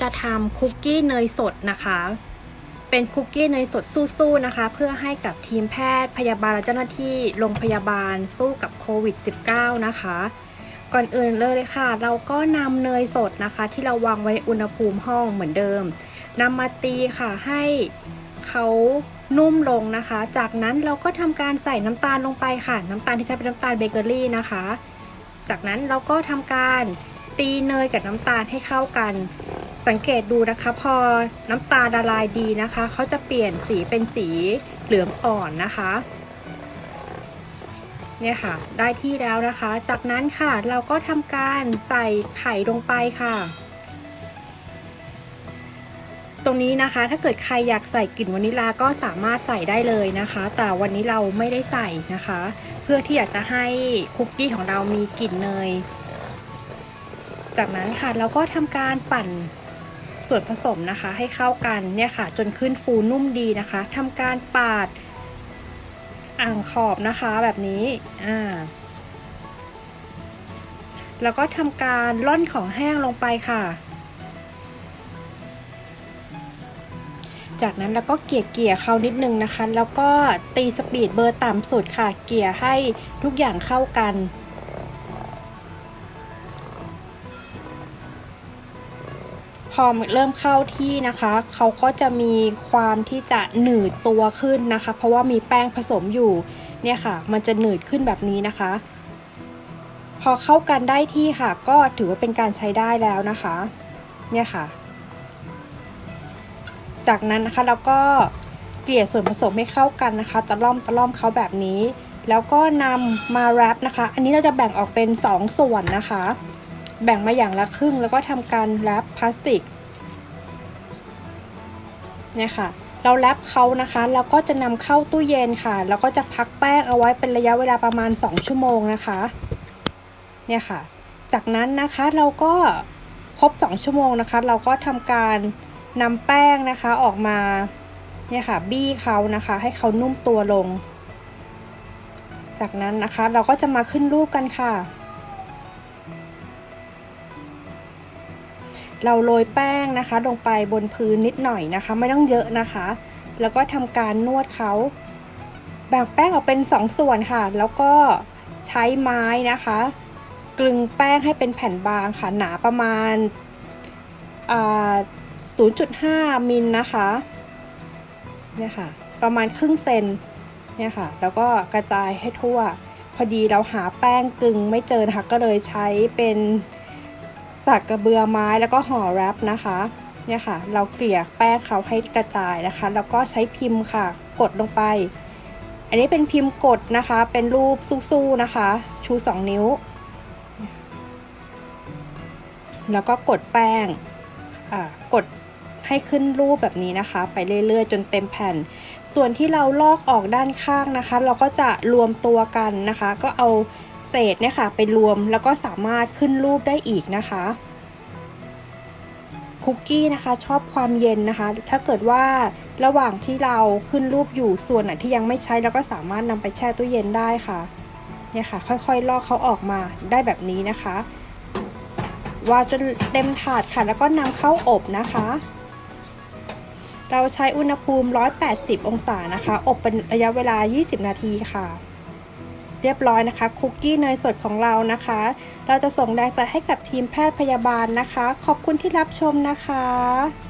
จะทำคุกกี้เนยสดนะคะ เป็นคุกกี้เนยสดสู้ๆนะคะ เพื่อให้กับทีมแพทย์พยาบาลและเจ้าหน้าที่โรงพยาบาลสู้กับโควิด -19 นะคะ ก่อนอื่นเลยค่ะ เราก็นำเนยสดนะคะ ที่เราวางไว้อุณหภูมิห้องเหมือนเดิมนำมาตีค่ะให้เขานุ่มลงนะคะ จากนั้นเราก็ทำการใส่น้ำตาลลงไปค่ะ น้ำตาลที่ใช้เป็นน้ำตาลเบเกอรี่นะคะ จากนั้นเราก็ทำการตีเนยกับน้ำตาลให้เข้ากัน สังเกตดูนะคะพอน้ำตาละลายดีนะคะเขาจะเปลี่ยนสีเป็นสีเหลืองอ่อนนะคะเนี่ยค่ะ ได้ที่แล้วนะคะ จากนั้นค่ะเราก็ทำการใส่ไข่ลงไปค่ะ ตรงนี้นะคะถ้าเกิดใครอยากใส่กลิ่นวานิลาก็สามารถใส่ได้เลยนะคะ แต่วันนี้เราไม่ได้ใส่นะคะ เพื่อที่อยากจะให้คุกกี้ของเรามีกลิ่นเนย จากนั้นค่ะเราก็ทำการปั่น ส่วนผสมนะคะให้เข้ากันเนี่ยค่ะ จนขึ้นฟูนุ่มดีนะคะทำการปาดอ่างขอบนะคะแบบนี้อ่าแล้วก็ทำการล่อนของแห้งลงไปค่ะ จากนั้นเราก็เกลี่ยเกี่ยเขานิดนึงนะคะ แล้วก็ตีสปีดเบอร์ต่ำสุดค่ะ เกลี่ยให้ทุกอย่างเข้ากัน พอเริ่มเข้าที่นะคะเขาก็จะมีความที่จะหนืดตัวขึ้นนะคะ เพราะว่ามีแป้งผสมอยู่เนี่ยค่ะ มันจะหนืดขึ้นแบบนี้นะคะ พอเข้ากันได้ที่ค่ะ ก็ถือว่าเป็นการใช้ได้แล้วนะคะ เนี่ยค่ะ จากนั้นนะคะเราก็เกลี่ยส่วนผสมให้เข้ากันนะคะตะล่อมตะล่อมเขาแบบนี้ แล้วก็นำมาแรปนะคะ อันนี้เราจะแบ่งออกเป็น 2 ส่วนนะคะ แบ่งมาอย่างละครึ่งแล้วก็ทำการแรปพลาสติกเนี่ยค่ะ เราแรปเขานะคะแล้วก็จะนำเข้าตู้เย็นค่ะ แล้วก็จะพักแป้งเอาไว้เป็นระยะเวลาประมาณ 2 ชั่วโมงนะคะ เนี่ยค่ะ จากนั้นนะคะเราก็ครบ 2 ชั่วโมงนะคะ เราก็ทำการนำแป้งนะคะออกมาเนี่ยค่ะบี้เขานะคะ ให้เขานุ่มตัวลง จากนั้นนะคะเราก็จะมาขึ้นรูปกันค่ะ เราโรยแป้งนะคะ ลงไปบนพื้นนิดหน่อยนะคะ ไม่ต้องเยอะนะคะ แล้วก็ทำการนวดเขาแบ่งแป้งออกเป็น2ส่วนค่ะ แล้วก็ใช้ไม้นะคะ กลึงแป้งให้เป็นแผ่นบางค่ะหนาประมาณ 0.5 มิลนะคะเนี่ยค่ะ ประมาณครึ่งเซนเนี่ยค่ะ แล้วก็กระจายให้ทั่ว พอดีเราหาแป้งกึ่งไม่เจอนะคะก็เลยใช้เป็น สักกระเบือไม้แล้วก็ห่อแรปนะคะเนี่ยค่ะ เราเกลี่ยแป้งเขาให้กระจายนะคะ แล้วก็ใช้พิมพ์ค่ะ กดลงไป อันนี้เป็นพิมพ์กดนะคะ เป็นรูปสู้ๆนะคะ ชู 2 นิ้ว แล้วก็กดแป้งอ่ากดให้ขึ้นรูปแบบนี้นะคะ ไปเรื่อยๆ จนเต็มแผ่น ส่วนที่เราลอกออกด้านข้างนะคะ เราก็จะรวมตัวกันนะคะ ก็เอา เศษเนี่ยค่ะไปรวมแล้วก็สามารถขึ้นรูปได้อีกนะคะคุกกี้นะคะชอบความเย็นนะคะ ถ้าเกิดว่าระหว่างที่เราขึ้นรูปอยู่ส่วนไหนที่ยังไม่ใช้เราก็สามารถนำไปแช่ตู้เย็นได้ค่ะเนี่ยค่ะ ค่อยๆลอกเขาออกมาได้แบบนี้นะคะวางจนเต็มถาดค่ะ แล้วก็นำเข้าอบนะคะ เราใช้อุณหภูมิ 180 องศานะคะ อบเป็นระยะเวลา 20 นาทีค่ะ เรียบร้อยนะคะ คุกกี้เนยสดของเรานะคะ เราจะส่งแรงใจให้กับทีมแพทย์พยาบาลนะคะ ขอบคุณที่รับชมนะคะ